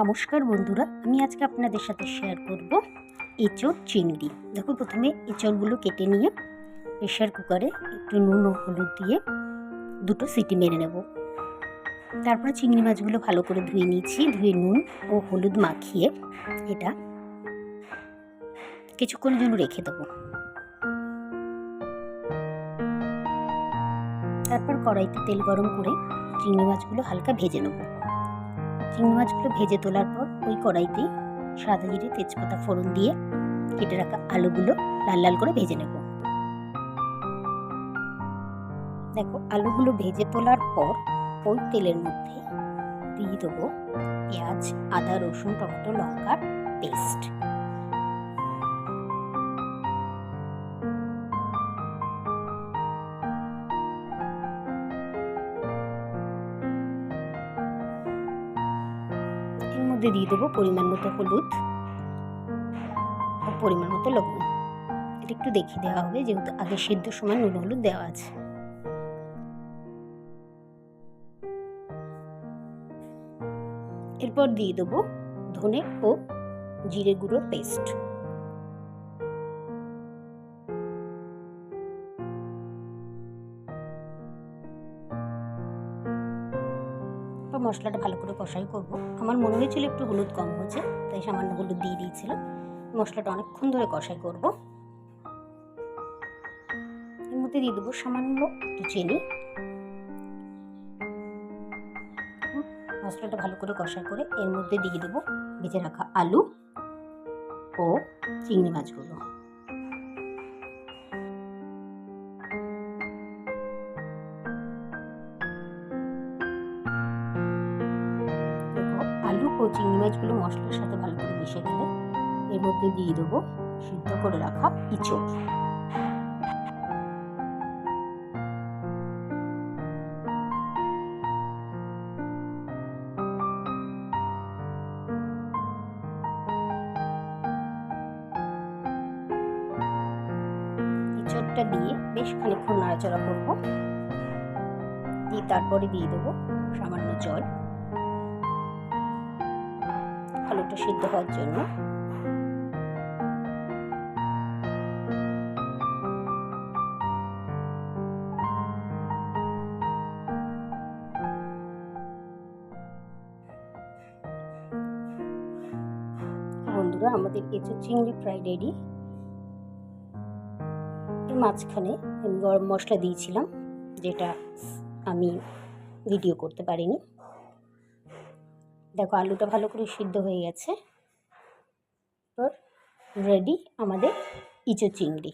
নমস্কার বন্ধুরা, আমি আজকে আপনাদের সাথে শেয়ার করব এঁচড় চিংড়ি দেখো প্রথমে এঁচড়গুলো কেটে নিয়ে প্রেশার কুকারে একটু নুন ও হলুদ দিয়ে দুটো সিটি মেরে নেব। তারপরে চিংড়ি মাছগুলো ভালো করে ধুয়ে নিয়েছি, ধুয়ে নুন ও হলুদ মাখিয়ে এটা কিছুক্ষণের জন্য রেখে দেবো। তারপর কড়াইতে তেল গরম করে চিংড়ি মাছগুলো হালকা ভেজে নেব। চিংড়ি মাছগুলো ভেজে তোলার পর ওই কড়াইতেই সাদা জিরে তেজপাতা ফোড়ন দিয়ে কেটে রাখা আলুগুলো লাল লাল করে ভেজে নেব। দেখো, আলুগুলো ভেজে তোলার পর ওই তেলের মধ্যে দিয়ে দেবো পেঁয়াজ, আদা, রসুন, টমেটো, লঙ্কার পেস্ট। মধ্যে দিয়ে দেবো পরিমাণ মতো হলুদ ও পরিমাণ মতো লবণ। এটা একটু দেখিয়ে দেওয়া হবে, যেহেতু আগে সিদ্ধ সময় নুন হলুদ দেওয়া আছে। এরপর দিয়ে দেবো ধনে ও জিরে গুঁড়োর পেস্ট তারপর মশলাটা ভালো করে কষাই করব। আমার মনে হয়েছিল একটু হলুদ কম হয়েছে, তাই সামান্য হলুদ দিয়ে দিয়েছিলাম। মশলাটা অনেকক্ষণ ধরে কষাই করব। এর মধ্যে দিয়ে দেবো সামান্য একটু চিনি। মশলাটা ভালো করে কষাই করে এর মধ্যে দিয়ে দেবো ভেজে রাখা আলু ও চিংড়ি মাছগুলো। ও চিংড়ি মাছগুলো মশলার সাথে ভালো করে মিশে গেলে এর মধ্যে দিয়ে দেবো সিদ্ধ করে রাখা ইঁচড়। ইঁচড়টা দিয়ে বেশ খানিক্ষণ নাড়াচাড়া করব। দিয়ে তারপরে দিয়ে দেবো সামান্য জল। আলুটা সিদ্ধ হওয়ার জন্য। বন্ধুরা, আমাদের এঁচো চিংড়ি ফ্রাই রেডি মাঝখানে আমি গরম মশলা দিয়েছিলাম, যেটা আমি ভিডিও করতে পারিনি। দেখো আলুটা ভালো করে সিদ্ধ হয়ে গেছে। রেডি আমাদের ইঁচো চিংড়ি।